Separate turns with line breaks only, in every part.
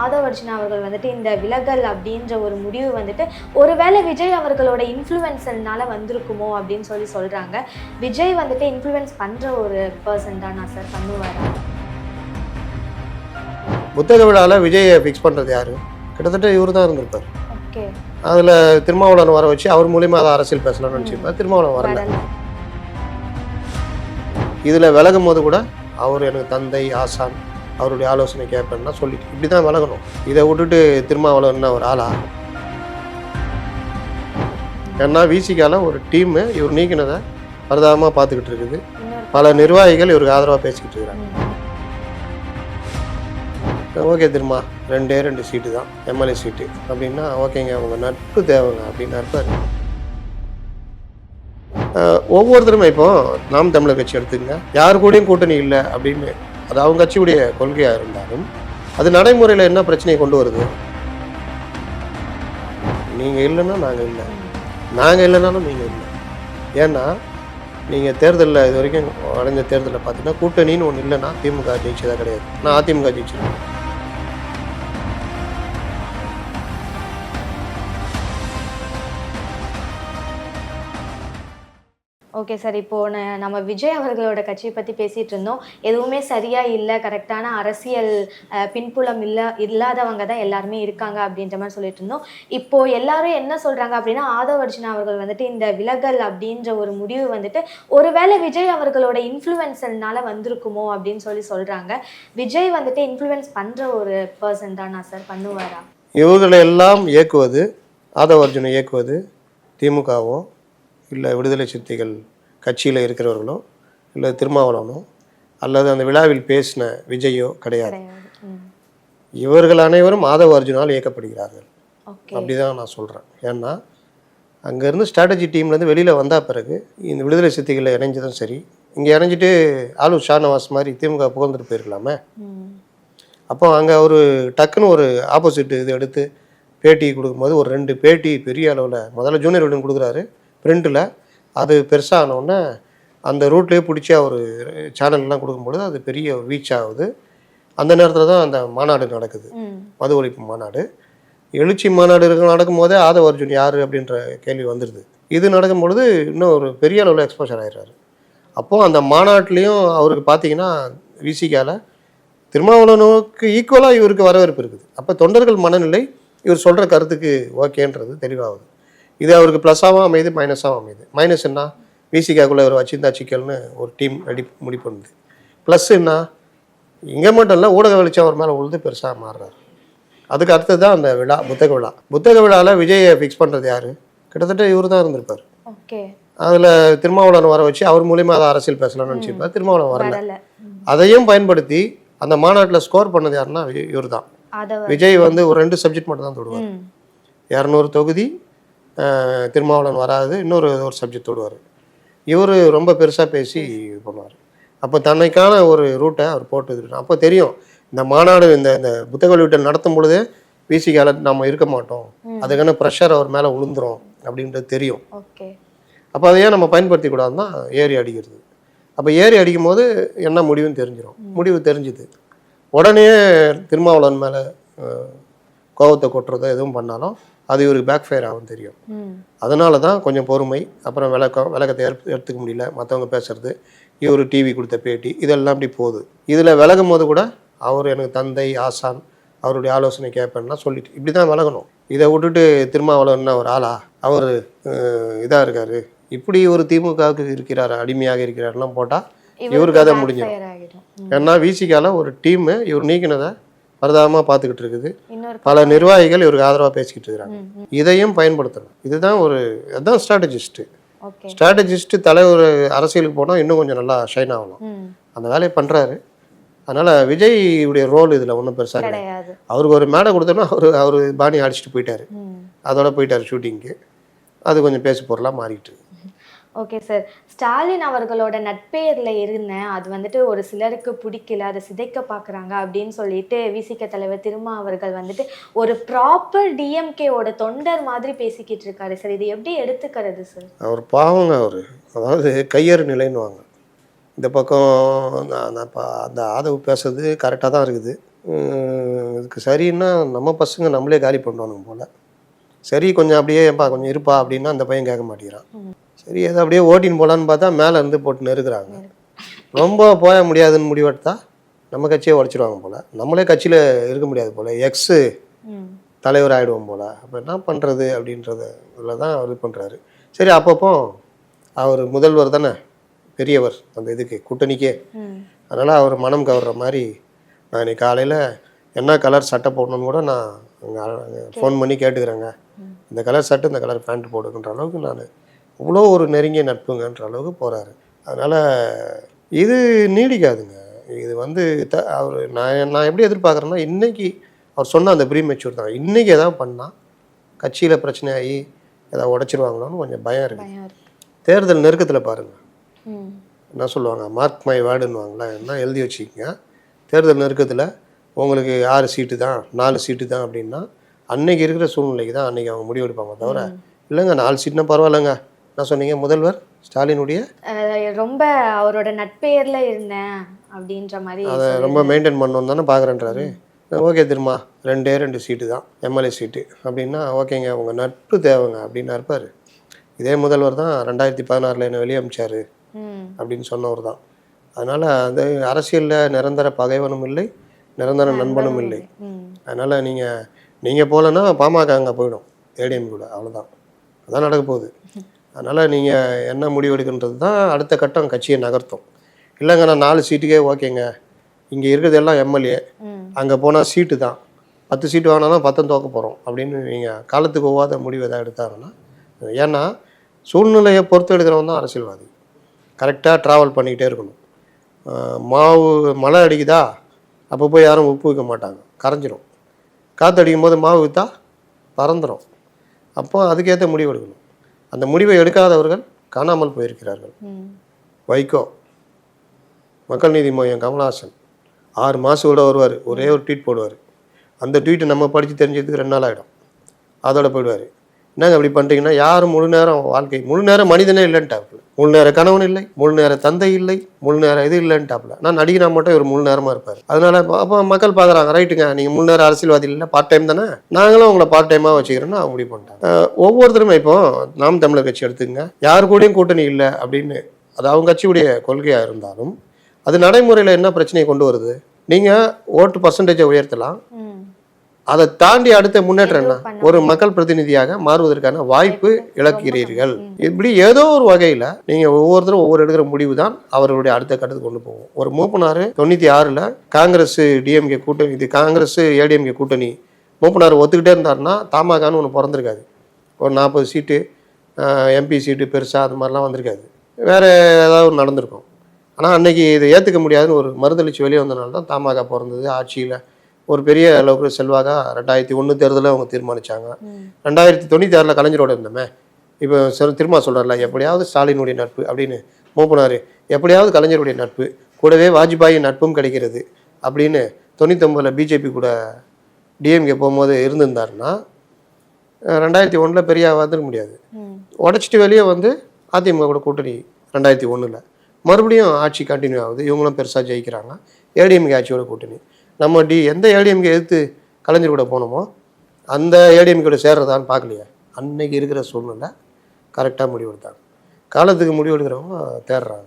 ஆதவ அர்ஜுனா அவர்கள் வந்துட்டு இந்த விலகல் அப்படின்ற ஒரு முடிவு வந்துட்டு ஒருவேளை விஜய் அவர்களோட இன்ஃப்ளூயன்சர்னால வந்திருக்குமோ அப்படின்னு சொல்லி சொல்றாங்க. விஜய் வந்துட்டு இன்ஃப்ளூயன்ஸ் பண்ற ஒரு பர்சன் தான் நான் சார் பண்ணுவாரா?
புத்தக விழாவில் விஜயை ஃபிக்ஸ் பண்ணுறது யார்? கிட்டத்தட்ட இவர் தான் இருந்திருப்பார்.
ஓகே.
அதில் திருமாவளவன் வர வச்சு அவர் மூலியமாக அதை அரசியல் பேசலாம்னு நினச்சிருப்பார். திருமாவளவன் வரல. இதில் விலகும் போது கூட அவர் எனக்கு தந்தை ஆசான் அவருடைய ஆலோசனை கேட்பேன்னா சொல்லிட்டு இப்படி தான் வளர்க்கணும் இதை விட்டுட்டு திருமாவளவன் ஒரு ஆளா? ஏன்னா விசிக்கால ஒரு டீமு இவர் நீக்கினதை பரதாபமாக பார்த்துக்கிட்டு இருக்குது. பல நிர்வாகிகள் இவருக்கு ஆதரவாக பேசிக்கிட்டு இருக்கிறாங்க. ஓகே திருமா ரெண்டே ரெண்டு சீட்டு தான். எம்எல்ஏ சீட்டு அப்படின்னா ஓகேங்க அவங்க நட்பு தேவைங்க அப்படின்னு இருப்பார். ஒவ்வொருத்தருமே இப்போ நாம் தமிழர் கட்சி எடுத்துக்கங்க. யார் கூடயும் கூட்டணி இல்லை அப்படின்னு அது அவங்க கட்சியுடைய கொள்கையாக இருந்தாலும் அது நடைமுறையில் என்ன பிரச்சனையை கொண்டு வருது? நீங்கள் இல்லைன்னா நாங்கள் இல்லை. நாங்கள் இல்லைனாலும் நீங்கள் இல்லை. ஏன்னா நீங்கள் தேர்தலில் இது வரைக்கும் அடைஞ்ச தேர்தலில் பார்த்தீங்கன்னா கூட்டணின்னு ஒன்று இல்லைன்னா திமுக ஜெயிச்சதாக கிடையாது. நான் அதிமுக ஜெயிச்சிருக்கேன்.
ஓகே சார் இப்போ நம்ம விஜய் அவர்களோட கட்சியை பற்றி பேசிட்டு இருந்தோம். எதுவுமே சரியா இல்லை கரெக்டான அரசியல் பின்புலம் இல்ல இல்லாதவங்க தான் எல்லாருமே இருக்காங்க அப்படின்ற மாதிரி சொல்லிட்டு இருந்தோம். இப்போ எல்லாரும் என்ன சொல்றாங்க அப்படின்னா ஆதவ அர்ஜுனா அவர்கள் வந்துட்டு இந்த விலகல் அப்படின்ற ஒரு முடிவு வந்துட்டு ஒருவேளை விஜய் அவர்களோட இன்ஃப்ளூயன்சர்னால வந்திருக்குமோ அப்படின்னு சொல்லி சொல்றாங்க. விஜய் வந்துட்டு இன்ஃப்ளூயன்ஸ் பண்ற ஒரு பர்சன் தானா சார் பண்ணுவாரா?
இவர்களை எல்லாம் இயக்குவது ஆதவ அர்ஜுனை இயக்குவது திமுகவோ இல்லை விடுதலை சிறுத்தைகள் கட்சியில் இருக்கிறவர்களோ இல்லை திருமாவளவனோ அல்லது அந்த விழாவில் பேசின விஜயோ கிடையாது. இவர்கள் அனைவரும் ஆதவ அர்ஜுனால் இயக்கப்படுகிறார்கள். அப்படிதான் நான் சொல்கிறேன் ஏன்னா அங்கேருந்து ஸ்ட்ராட்டஜி டீம்லேருந்து வெளியில் வந்த பிறகு இந்த விடுதலை சிறுத்தைகளில் இணைஞ்சதும் சரி. இங்கே இணைஞ்சிட்டு ஆலூர் ஷானவாஸ் மாதிரி திமுக புகழ்ந்துட்டு போயிருக்கலாமே? அப்போ அங்கே ஒரு டக்குன்னு ஒரு ஆப்போசிட் இது எடுத்து பேட்டி கொடுக்கும்போது ஒரு ரெண்டு பேட்டி பெரிய அளவில் முதல்ல ஜூனியர் விடன் கொடுக்குறாரு. பிரிண்டில் அது பெருசாக ஆனவுடனே அந்த ரூட்லேயே பிடிச்சி அவர் சேனல்லாம் கொடுக்கும்பொழுது அது பெரிய ஒரு ரீச் ஆகுது. அந்த நேரத்தில் தான் அந்த மாநாடு நடக்குது. மது ஒழிப்பு மாநாடு. எழுச்சி மாநாடு இருக்க நடக்கும்போதே ஆதவ அர்ஜுன் யார் அப்படின்ற கேள்வி வந்துடுது இது நடக்கும் பொழுது இன்னும் ஒரு பெரிய அளவில் எக்ஸ்போஷர் ஆயிடுறாரு. அப்போது அந்த மாநாட்டிலையும் அவருக்கு பார்த்தீங்கன்னா விசிகால திருமாவளவனுக்கு ஈக்குவலாக இவருக்கு வரவேற்பு இருக்குது. அப்போ தொண்டர்கள் மனநிலை இவர் சொல்கிற கருத்துக்கு ஓகேன்றது தெளிவாகுது. இது அவருக்கு ப்ளஸ்ஸாகவும் அமையுது மைனஸாகவும் அமையுது. மைனஸ் என்ன? விசிகாக்குள்ளே இவர் வச்சிருந்தா சிக்கல்னு ஒரு டீம் ரெடி முடி பண்ணுது. ப்ளஸ் என்ன? இங்கே மட்டும் இல்லை ஊடக வெளிச்சம் அவர் மேலே உழுது பெருசாக மாறுறாரு. அதுக்கு அடுத்தது தான் அந்த விழா புத்தக விழா. புத்தக விழாவில் விஜயை ஃபிக்ஸ் பண்ணுறது யார்? கிட்டத்தட்ட இவர் தான் இருந்திருப்பார். அதில் திருமாவளவன் வர வச்சு அவர் மூலியமாக அதை அரசியல் பேசலாம்னு நினச்சிருப்பார். திருமாவளவன் வரல. அதையும் பயன்படுத்தி அந்த மாநாட்டில் ஸ்கோர் பண்ணது யாருன்னா இவர் தான். விஜய் வந்து ஒரு ரெண்டு சப்ஜெக்ட் மட்டும் தான் தொடுவார். இரநூறு தொகுதி திருமாவளவன் வராது இன்னொரு ஒரு சப்ஜெக்ட் தொடுவார் இவர் ரொம்ப பெருசாக பேசி பண்ணுவார். அப்போ தன்னைக்கான ஒரு ரூட்டை அவர் போட்டு அப்போ தெரியும் இந்த மாநாடு இந்த இந்த புத்தக வெளியீட்டல் நடத்தும் பொழுதே விசிகால நம்ம இருக்க மாட்டோம். அதுக்கான ப்ரெஷர் அவர் மேலே விழுந்துரும் அப்படின்றது தெரியும். அப்போ அதையே நம்ம பயன்படுத்தி கூடாதுன்னா ஏறி அடிக்கிறது. அப்போ ஏறி அடிக்கும் போது என்ன முடிவுன்னு தெரிஞ்சிடும் முடிவு தெரிஞ்சுது. உடனே திருமாவளவன் மேலே கோபத்தை கொட்டுறதோ எதுவும் பண்ணாலும் அது இவருக்கு பேக் ஃபயர் ஆகும் தெரியும். அதனால தான் கொஞ்சம் பொறுமை அப்புறம் விளக்கம் விளக்கத்தை எடுத்து எடுத்துக்க முடியல. மற்றவங்க பேசுறது இவர் டிவி கொடுத்த பேட்டி இதெல்லாம் அப்படி போகுது. இதில் விலகும் போது கூட அவர் எனக்கு தந்தை ஆசான் அவருடைய ஆலோசனை கேட்பேன்னா சொல்லிட்டு இப்படி தான் விலகணும். இதை விட்டுட்டு திருமாவளவன் ஒரு ஆளா? அவர் இதாக இருக்காரு. இப்படி ஒரு திமுகவுக்கு இருக்கிறார்? அடிமையாக இருக்கிறாருலாம் போட்டால் இவருக்கு அதை முடிஞ்சிடும். ஏன்னா விசிகால ஒரு டீமு இவர் நீக்கினதை பரதாபமாக பார்த்துக்கிட்டு இருக்குது. பல நிர்வாகிகள் இவருக்கு ஆதரவாக பேசிக்கிட்டு இருக்கிறாங்க. இதையும் பயன்படுத்தணும். இதுதான் ஒரு அதுதான் ஸ்ட்ராட்டஜிஸ்ட்டு ஸ்ட்ராட்டஜிஸ்ட்டு தலைவர் அரசியலுக்கு போனால் இன்னும் கொஞ்சம் நல்லா ஷைன் ஆகலாம்
ம்.
அந்த வேலையை பண்ணுறாரு அதனால் விஜய்யுடைய ரோல் இதில் ஒன்றும் பெருசாக கிடையாது. அவருக்கு ஒரு மேடை கொடுத்தோன்னா அவர் அவர் பாணி அடிச்சுட்டு போயிட்டாரு. அதோட போயிட்டார் ஷூட்டிங்க்கு அது கொஞ்சம் பேசு பொருளாக மாறிட்டு.
ஓகே சார் ஸ்டாலின் அவர்களோட நட்பெயர்ல இருந்தேன் அது வந்துட்டு ஒரு சிலருக்கு பிடிக்கல அதை சிதைக்க பார்க்குறாங்க அப்படின்னு சொல்லிட்டு விசிக தலைவர் திருமா அவர்கள் வந்துட்டு ஒரு ப்ராப்பர் டிஎம்கேவோட தொண்டர் மாதிரி பேசிக்கிட்டு இருக்காரு சார் இது எப்படி எடுத்துக்கிறது சார்
அவர் பாவங்க அவர். அதாவது கையறு நிலைன்னுவாங்க. இந்த பக்கம் நான் அந்த ஆதவு பேசுறது கரெக்டாக தான் இருக்குது. இதுக்கு சரின்னா நம்ம பசங்க நம்மளே காலி பண்ணுவானுங்க போல். சரி கொஞ்சம் அப்படியே ஏன்பா கொஞ்சம் இருப்பா அப்படின்னா அந்த பையன் கேட்க மாட்டேங்கிறான். சரி ஏதோ அப்படியே ஓட்டின்னு போகலான்னு பார்த்தா மேலே இருந்து போட்டு நெருக்குறாங்க. ரொம்ப போக முடியாதுன்னு முடிவெடுத்தா நம்ம கட்சியை உடச்சிருவாங்க போல். நம்மளே கட்சியில் இருக்க முடியாது போல். எக்ஸு தலைவர் ஆகிடுவோம் போல். அப்போ என்ன பண்ணுறது அப்படின்றத இதில் தான் இது பண்ணுறாரு சரி அப்பப்போ அவர் முதல்வர் தானே பெரியவர் அந்த இதுக்கு கூட்டணிக்கே. அதனால் அவர் மனம் கவர்ற மாதிரி நான் இன்னைக்கு காலையில் என்ன கலர் சட்டை போடணும்னு கூட நான் ஃபோன் பண்ணி கேட்டுக்கிறேங்க. இந்த கலர் சட்டை இந்த கலர் பேண்ட் போடுங்கன்ற அளவுக்கு நான் இவ்வளோ ஒரு நெருங்கிய நட்புங்கன்ற அளவுக்கு போகிறாரு அதனால் இது நீடிக்காதுங்க. இது வந்து த அவர் நான் நான் எப்படி எதிர்பார்க்குறேன்னா இன்னைக்கு அவர் சொன்ன அந்த ப்ரீ மெச்சூர் தான் இன்றைக்கி எதாவது பண்ணால் கட்சியில் பிரச்சனை ஆகி ஏதாவது உடச்சிருவாங்களோன்னு கொஞ்சம் பயம் இருக்குது தேர்தல் நெருக்கத்தில் பாருங்கள் என்ன சொல்லுவாங்க? மார்க் மை வேர்டுன்னுவாங்களே என்ன எழுதி வச்சுக்கோங்க. தேர்தல் நெருக்கத்தில் உங்களுக்கு ஆறு சீட்டு தான் நாலு சீட்டு தான் அப்படின்னா அன்னைக்கு இருக்கிற சூழ்நிலைக்கு தான் அன்னைக்கு அவங்க முடிவெடுப்பாங்க தவிர இல்லைங்க நாலு சீட்னா பரவாயில்லைங்க. என்ன சொன்னீங்க முதல்வர் ஸ்டாலினுடைய
ரொம்ப அவரோட நட்பெயர்ல இருந்தேன் அப்படின்ற மாதிரி
அதை ரொம்ப மெயின்டைன் பண்ணணும் தானே பார்க்குறேன்றாரு ஓகே திருமா ரெண்டே ரெண்டு சீட்டு தான் எம்எல்ஏ சீட்டு அப்படின்னா ஓகேங்க உங்கள் நட்பு தேவைங்க அப்படின்னு இருப்பார். இதே முதல்வர் தான் ரெண்டாயிரத்தி பதினாறில் என்னை வெளியே அமிச்சாரு
ம்.
அப்படின்னு சொன்னவர் தான். அதனால் அந்த அரசியலில் நிரந்தர பகைவனும் இல்லை நிரந்தர நண்பனும் இல்லை. அதனால் நீங்கள் நீங்கள் போகலன்னா பாமக அங்கே போயிடும் ஏடிஎம் கூட அவ்வளோதான் அதான் நடக்க போகுது. அதனால் நீங்கள் என்ன முடிவு எடுக்கின்றது தான் அடுத்த கட்டம் கட்சியை நகர்த்தும். இல்லைங்க நான் நாலு சீட்டுக்கே ஓகேங்க. இங்கே இருக்கிறது எல்லாம் எம்எல்ஏ. அங்கே போனால் சீட்டு தான். பத்து சீட்டு வாங்கினா பத்தம் தோக்க போகிறோம் அப்படின்னு நீங்கள் காலத்துக்கு ஒவ்வாத முடிவு எதாவது எடுத்தாங்கன்னா ஏன்னா சூழ்நிலையை பொறுத்து எடுக்கிறவன் தான் அரசியல்வாதி. கரெக்டாக ட்ராவல் பண்ணிக்கிட்டே இருக்கணும். மாவு மழை அடிக்குதா? அப்போ போய் யாரும் உப்பு வைக்க மாட்டாங்க. கரைஞ்சிரும். காற்று அடிக்கும் போது மாவு விற்றா பறந்துடும் அப்போ அதுக்கேற்ற முடிவு எடுக்கணும். அந்த முடிவை எடுக்காதவர்கள் காணாமல் போயிருக்கிறார்கள். வைகோ மக்கள் நீதி மையம் கமலஹாசன் ஆறு மாதம் கூட வருவார். ஒரே ஒரு ட்வீட் போடுவார். அந்த ட்வீட்டை நம்ம படித்து தெரிஞ்சதுக்கு ரெண்டு நாள் ஆகிடும் அதோட போயிடுவார். என்னங்க அப்படி பண்ணுறீங்கன்னா யாரும் முழு நேரம் வாழ்க்கை? முழு நேரம் மனிதனே இல்லைன்ட்டாப்புல. முழு நேர கணவன் இல்லை முழு நேர தந்தை இல்லை முழு நேரம் இது இல்லைன்ட்டாப்புல. நான் நடிகனா மட்டும் இவர் முழு நேரமாக இருப்பார். அதனால அப்போ மக்கள் பார்க்குறாங்க ரைட்டுங்க நீங்கள் முழு நேரம் அரசியல்வாதி இல்லை பார்ட் டைம் தானே? நாங்களும் உங்களை பார்ட் டைமாக வச்சுக்கிறோன்னு அவங்க முடிவு பண்ணிட்டாங்க ஒவ்வொருத்தருமே இப்போ நாம் தமிழர் கட்சி எடுத்துக்கங்க. யார் கூடயும் கூட்டணி இல்லை அப்படின்னு அது அவங்க கட்சியுடைய கொள்கையாக இருந்தாலும் அது நடைமுறையில் என்ன பிரச்சனையை கொண்டு வருது? நீங்கள் ஓட்டு பர்சன்டேஜை உயர்த்தலாம். அதை தாண்டி அடுத்த முன்னேற்றம் என்ன? ஒரு மக்கள் பிரதிநிதியாக மாறுவதற்கான வாய்ப்பு இழக்கிறீர்கள். இப்படி ஏதோ ஒரு வகையில் நீங்கள் ஒவ்வொருத்தரும் ஒவ்வொரு எடுக்கிற முடிவு தான் அவர்களுடைய அடுத்த கட்டத்துக்கு கொண்டு போகும். ஒரு மூப்பனார் தொண்ணூற்றி ஆறில் காங்கிரஸ் டிஎம்கே கூட்டணி இது காங்கிரஸ் ஏடிஎம்கே கூட்டணி. மூப்பனார் ஒத்துக்கிட்டே இருந்தாருன்னா தமாகான்னு ஒன்று பிறந்திருக்காது. ஒரு நாற்பது சீட்டு எம்பி சீட்டு பெருசாக அது மாதிரிலாம் வந்திருக்காது. வேறு ஏதாவது ஒன்று நடந்திருக்கும். ஆனால் அன்னைக்கு இதை ஏற்றுக்க முடியாதுன்னு ஒரு மறுதளிச்சு வெளியே வந்தனால தான் தமாக பிறந்தது ஆட்சியில் ஒரு பெரிய அளவுக்கு செல்வாக ரெண்டாயிரத்தி ஒன்று தேர்தலில் அவங்க தீர்மானிச்சாங்க.
ம்.
ரெண்டாயிரத்தி தொண்ணூற்றி ஆறில் கலைஞரோட இருந்தோமே. இப்போ திரும்ப சொல்கிறல எப்படியாவது ஸ்டாலினுடைய நட்பு அப்படின்னு மூப்பனார் எப்படியாவது கலைஞருடைய நட்பு கூடவே வாஜ்பாய் நட்பும் கிடைக்கிறது அப்படின்னு தொண்ணூத்தொம்பதில் பிஜேபி கூட டிஎம்கே போகும்போது இருந்திருந்தாருன்னா ரெண்டாயிரத்தி ஒன்றில் பெரிய வந்துருக்க முடியாது. உடச்சிட்டு வெளியே வந்து அதிமுக கூட கூட்டணி ரெண்டாயிரத்தி ஒன்றில் மறுபடியும் ஆட்சி கண்டினியூ ஆகுது. இவங்களும் பெருசாக ஜெயிக்கிறாங்க. ஏடிஎம்கே ஆட்சியோட கூட்டணி. நம்ம டி எந்த ஏடிஎம்கே எதிர்த்து கலைஞர் கூட போனோமோ அந்த ஏடிஎம்கே கூட சேர்றதான்னு பார்க்கலையே. அன்னைக்கு இருக்கிற சூழ்நிலை கரெக்டாக முடிவெடுத்தாங்க காலத்துக்கு முடிவெடுக்கிறவங்க தேடுறாங்க.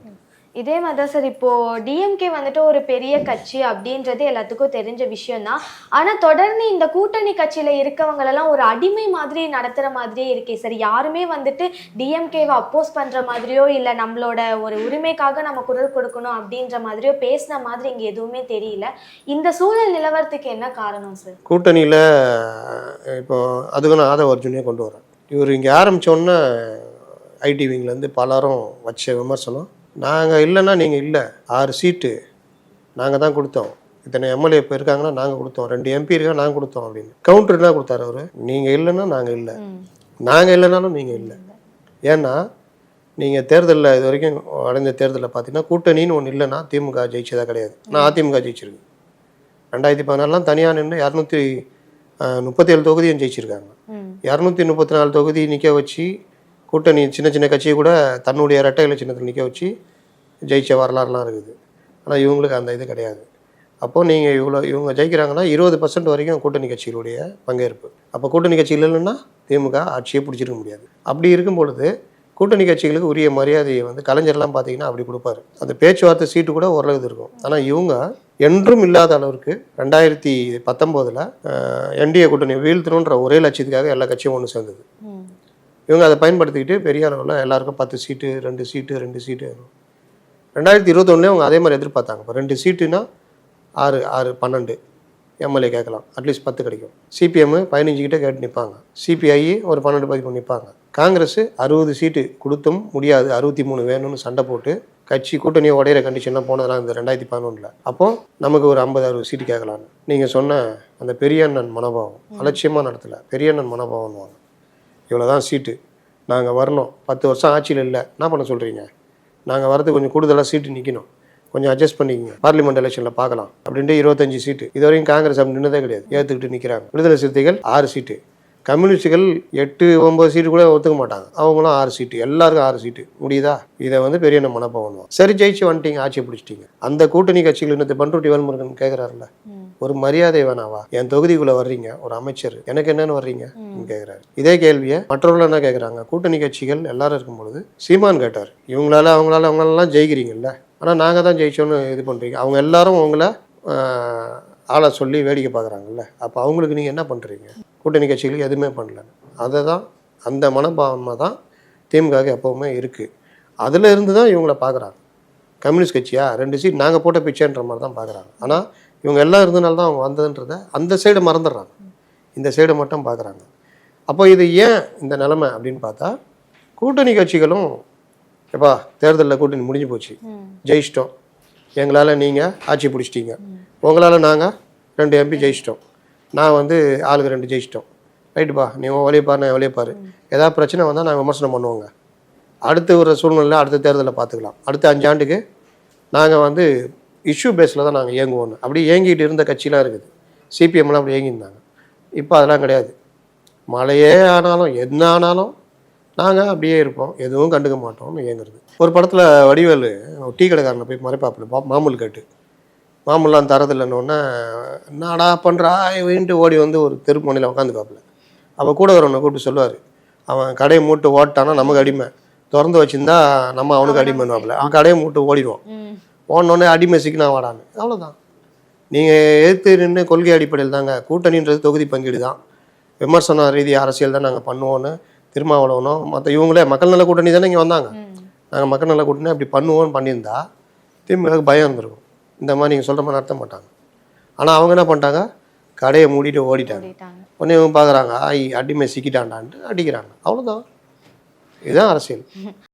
இதே மாதிரி தான் சார் இப்போது டிஎம்கே வந்துட்டு ஒரு பெரிய கட்சி அப்படின்றது எல்லாத்துக்கும் தெரிஞ்ச விஷயம்தான். ஆனால் தொடர்ந்து இந்த கூட்டணி கட்சியில் இருக்கவங்களெல்லாம் ஒரு அடிமை மாதிரி நடத்துகிற மாதிரியே இருக்கே சார். யாருமே வந்துட்டு டிஎம்கேவை அப்போஸ் பண்ணுற மாதிரியோ இல்லை நம்மளோட ஒரு உரிமைக்காக நம்ம குரல் கொடுக்கணும் அப்படின்ற மாதிரியோ பேசின மாதிரி இங்கே எதுவுமே தெரியல. இந்த சூழல் நிலவரத்துக்கு என்ன காரணம் சார்?
கூட்டணியில் இப்போ அதுக்கு நான் ஆதவ அர்ஜுனே கொண்டு வரேன். இவர் இங்கே ஆரம்பித்தோன்னே ஐடி விங்லேருந்து பலரும் வச்ச விமர்சனம் நாங்கள் இல்லைன்னா நீங்கள் இல்லை. ஆறு சீட்டு நாங்கள் தான் கொடுத்தோம். இத்தனை எம்எல்ஏ இப்போ இருக்காங்கன்னா நாங்கள் கொடுத்தோம். ரெண்டு எம்பி இருக்காங்க நாங்கள் கொடுத்தோம் அப்படின்னு. கவுண்டர் என்ன கொடுத்தாரு அவர். நீங்கள் இல்லைன்னா நாங்கள் இல்லை. நாங்கள் இல்லைனாலும் நீங்கள் இல்லை. ஏன்னா நீங்கள் தேர்தலில் இது வரைக்கும் அடைந்த தேர்தலில் பார்த்தீங்கன்னா கூட்டணின்னு ஒன்று இல்லைன்னா திமுக ஜெயிச்சதா கிடையாது. நான் அதிமுக ஜெயிச்சிருக்கு ரெண்டாயிரத்தி பதினாறுலாம் தனியாக நின்று இரநூத்தி முப்பத்தி ஏழு தொகுதியும் ஜெயிச்சிருக்காங்க. இரநூத்தி முப்பத்தி நாலு தொகுதி நிற்க வச்சு கூட்டணி சின்ன சின்ன கட்சியை கூட தன்னுடைய இரட்டைகளை சின்னத்தில் நிற்க வச்சு ஜெயிச்ச வரலாறுலாம் இருக்குது. ஆனால் இவங்களுக்கு அந்த இது கிடையாது. அப்போது நீங்கள் இவ்வளோ இவங்க ஜெயிக்கிறாங்கன்னா இருபது பர்சன்ட் வரைக்கும் கூட்டணி கட்சிகளுடைய பங்கேற்பு. அப்போ கூட்டணி கட்சிகள் இல்லைன்னா திமுக ஆட்சியை பிடிச்சிருக்க முடியாது. அப்படி இருக்கும் பொழுது கூட்டணி கட்சிகளுக்கு உரிய மரியாதையை வந்து கலைஞர்லாம் பார்த்தீங்கன்னா அப்படி கொடுப்பாரு. அந்த பேச்சுவார்த்தை சீட்டு கூட ஓரளவு இருக்கும். ஆனால் இவங்க என்றும் இல்லாத அளவிற்கு ரெண்டாயிரத்தி பத்தொம்போதில் என்டிஏ கூட்டணி வீழ்த்தணுன்ற ஒரே லட்சியத்துக்காக எல்லா கட்சியும் ஒன்று சேர்ந்தது. இவங்க அதை பயன்படுத்திக்கிட்டு பெரிய அளவில் எல்லாருக்கும் பத்து சீட்டு ரெண்டு சீட்டு ரெண்டு சீட்டு ரெண்டாயிரத்தி இருபத்தொன்னுலேயும் அவங்க அதே மாதிரி எதிர்பார்த்தாங்க. இப்போ ரெண்டு சீட்டுனா ஆறு ஆறு பன்னெண்டு எம்எல்ஏ கேட்கலாம். அட்லீஸ்ட் பத்து கிடைக்கும். சிபிஎம் பதினஞ்சு கிட்டே கேட்டு நிற்பாங்க சிபிஐ ஒரு பன்னெண்டு பதிமூணு நிற்பாங்க காங்கிரஸ் அறுபது சீட்டு கொடுத்தும் முடியாது. அறுபத்தி மூணு வேணும்னு சண்டை போட்டு கட்சி கூட்டணியை உடையிற கண்டிஷன்லாம் போனதெல்லாம் இந்த ரெண்டாயிரத்தி பதினொன்றில் அப்போது நமக்கு ஒரு ஐம்பது அறுபது சீட்டு கேட்கலான்னு நீங்கள் சொன்ன அந்த பெரியண்ணன் மனோபாவம் அலட்சியமாக நடத்தலை. பெரியண்ணன் மனோபாவம்னுவாங்க இவ்வளோ தான் சீட்டு. நாங்கள் வரணும். பத்து வருஷம் ஆட்சியில் இல்லை. என்ன பண்ண சொல்கிறீங்க நாங்கள் வரது கொஞ்சம் கூடுதலாக சீட்டு நிற்கணும் கொஞ்சம் அட்ஜஸ்ட் பண்ணிக்கங்க. பார்லிமெண்ட் எலெக்ஷனில் பார்க்கலாம். அப்படின்ட்டு இருபத்தஞ்சு சீட்டு இது வரைக்கும் காங்கிரஸ் அப்படி நின்றதே கிடையாது. ஏற்றுக்கிட்டு நிற்கிறாங்க விடுதலை சிறுத்தைகள் ஆறு சீட்டு கம்யூனிஸ்டுகள் எட்டு ஒம்பது சீட்டு கூட ஒத்துக்க மாட்டாங்க. அவங்களும் ஆறு சீட்டு எல்லாருக்கும் ஆறு சீட்டு முடியுதா? இதை வந்து பெரிய நம்ம மனப்பாவம் சரி ஜெயிச்சு வந்துட்டீங்க. ஆட்சி பிடிச்சிட்டீங்க. அந்த கூட்டணி கட்சிகள் இன்னத்து பண்ருட்டி வேல்முருகன் கேட்குறாருல்ல ஒரு மரியாதை வேணாவா? என் தொகுதிக்குள்ள வர்றீங்க ஒரு அமைச்சர். எனக்கு என்னன்னு வர்றீங்க? கேட்குறாரு இதே கேள்வியை மற்றவர்கள் என்ன கேட்குறாங்க கூட்டணி கட்சிகள் எல்லாரும் இருக்கும் பொழுது சீமான் கேட்டார். இவங்களால அவங்களால அவங்களெல்லாம் ஜெயிக்கிறீங்கல்ல? ஆனால் நாங்கள் தான் ஜெயிச்சோன்னு இது பண்ணுறீங்க அவங்க எல்லாரும் ஆஹ், ஆளை சொல்லி வேடிக்கை பார்க்குறாங்கல்ல அப்போ அவங்களுக்கு நீங்கள் என்ன பண்ணுறீங்க கூட்டணி கட்சிகளுக்கு எதுவுமே பண்ணல. அதை தான் அந்த மனப்பான்மை தான் திமுகவுக்கு எப்போவுமே இருக்குது அதில் இருந்து தான் இவங்கள பார்க்குறாங்க கம்யூனிஸ்ட் கட்சியா? ரெண்டு சீட் நாங்கள் போட்ட பிச்சைன்ற மாதிரி தான் பார்க்குறாங்க ஆனால் இவங்க எல்லாம் இருந்தனால தான் அவங்க வந்ததுன்றத அந்த சைடு மறந்துடுறாங்க. இந்த சைடு மட்டும் பார்க்குறாங்க. அப்போ இது ஏன் இந்த நிலைமை அப்படின்னு பார்த்தா கூட்டணி கட்சிகளும் எப்பா தேர்தலில் கூட்டணி முடிஞ்சு போச்சு. ஜெயிச்சிட்டோம். எங்களால் நீங்கள் ஆட்சி பிடிச்சிட்டீங்க. உங்களால் நாங்கள் ரெண்டு எம்பி ஜெயிச்சிட்டோம். நான் வந்து ஆளுக்கு ரெண்டு ஜெயிச்சிட்டோம். ரைட்டுப்பா நீ உன் வழியை பாரு நான் வழியை பாரு. ஏதாவது பிரச்சனை வந்தால் நாங்கள் விமர்சனம் பண்ணுவோங்க. அடுத்து ஒரு சூழ்நிலை அடுத்த தேர்தலில் பார்த்துக்கலாம். அடுத்த அஞ்சாண்டுக்கு நாங்கள் வந்து இஷ்யூ பேஸில் தான் நாங்கள் இயங்குவோம் அப்படி இயங்கிட்டு இருந்த கட்சிலாம் இருக்குது. சிபிஎம்லாம் அப்படி இயங்கியிருந்தாங்க. இப்போ அதெல்லாம் கிடையாது. மழையே ஆனாலும் என்ன ஆனாலும் நாங்கள் அப்படியே இருப்போம். எதுவும் கண்டுக்க மாட்டோம்னு இயங்குறது. ஒரு படத்தில் வடிவேலு டீ கடைக்காரனை போய் மறைப்பாப்பில் பா மாமூல் கேட்டு. மாமூல்லாம் தரதில்லைன்னொன்னே என்னடா பண்ணுறா வீண்டு ஓடி வந்து ஒரு தெரு முனையில் உட்காந்துக்காப்புல அப்போ கூட வரவனை கூப்பிட்டு சொல்லுவார். அவன் கடையை மூட்டு ஓட்டானா நமக்கு அடிமை. திறந்து வச்சிருந்தா நம்ம அவனுக்கு அடிமைன்னுவாப்புல. அவன் கடையை மூட்டு ஓடிடுவான்.
ம்.
ஓடனோடனே
அடிமை சிக்கினா வாடான்னு. அவ்வளோதான் நீங்கள் எதிர்த்து நின்று கொள்கை அடிப்படையில் தாங்க. கூட்டணின்றது தொகுதி பங்கீடு தான். விமர்சன ரீதி அரசியல் தான் நாங்கள் பண்ணுவோன்னு திருமாவளவனும் மற்ற இவங்களே மக்கள் நல கூட்டணி தானே இங்கே வந்தாங்க. நாங்கள் மக்கள் நல கூட்டணி அப்படி பண்ணுவோம்னு பண்ணியிருந்தா திமுகவுக்கு பயம் இருந்திருக்கும். இந்த மாதிரி நீங்கள் சொல்கிற மாதிரி நடத்த மாட்டாங்க. ஆனால் அவங்க என்ன பண்ணிட்டாங்க? கடையை மூடிட்டு ஓடிட்டாங்க. உடனே இவங்க பார்க்குறாங்க ஐ அடிமை சிக்கிட்டான்டான்ட்டு அடிக்கிறாங்க. அவ்வளோதான் இதுதான் அரசியல்.